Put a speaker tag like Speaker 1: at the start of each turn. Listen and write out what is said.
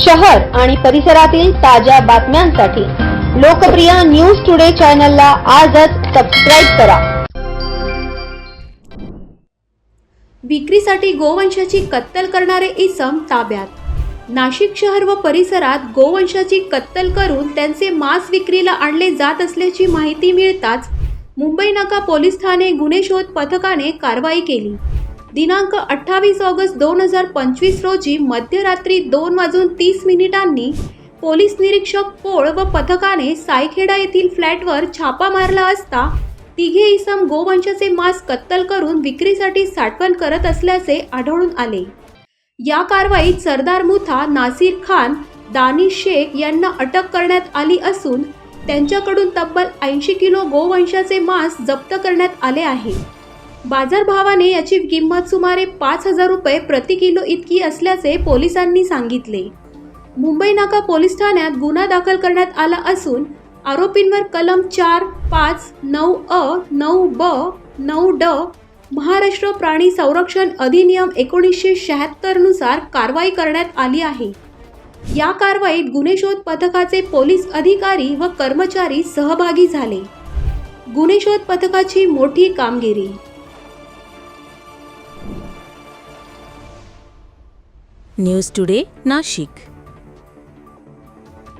Speaker 1: शहर आणि परिसरातील ताज्या बातम्यांसाठी लोकप्रिय न्यूज टुडे चॅनलला आजच सबस्क्राईब करा.
Speaker 2: विक्रीसाठी गोवंशाची कत्तल करणारे इसम ताब्यात. नाशिक शहर व परिसरात गोवंशाची कत्तल करून त्यांचे मांस विक्रीला आणले जात असल्याची माहिती मिळताच मुंबई नाका पोलीस ठाणे गुन्हे शोध पथकाने कारवाई केली. दिनांक अठ्ठावीस ऑगस्ट दोन हजार पंचवीस रोजी मध्यरात्री दोन वाजून तीस मिनिटांनी पोलीस निरीक्षक पोळ व पथकाने सायखेडा येथील फ्लॅटवर छापा मारला असता तिघे इसम गोवंशाचे मांस कत्तल करून विक्रीसाठी साठवण करत असल्याचे आढळून आले. या कारवाईत सरदार मुथा नासिर खान दानिश शेख यांना अटक करण्यात आली असून त्यांच्याकडून तब्बल ऐंशी किलो गोवंशाचे मांस जप्त करण्यात आले आहे. बाजारभावाने याची किंमत सुमारे पाच हजार रुपये प्रति किलो इतकी असल्याचे पोलिसांनी सांगितले. मुंबई नाका पोलीस ठाण्यात गुन्हा दाखल करण्यात आला असून आरोपींवर कलम चार पाच नऊ अ नऊ ब नऊ ड महाराष्ट्र प्राणी संरक्षण अधिनियम एकोणीसशे शहात्तरनुसार कारवाई करण्यात आली आहे. या कारवाईत गुन्हे शोध पथकाचे पोलीस अधिकारी व कर्मचारी सहभागी झाले. गुन्हे शोध पथकाची मोठी कामगिरी
Speaker 3: न्यूज टुडे नाशिक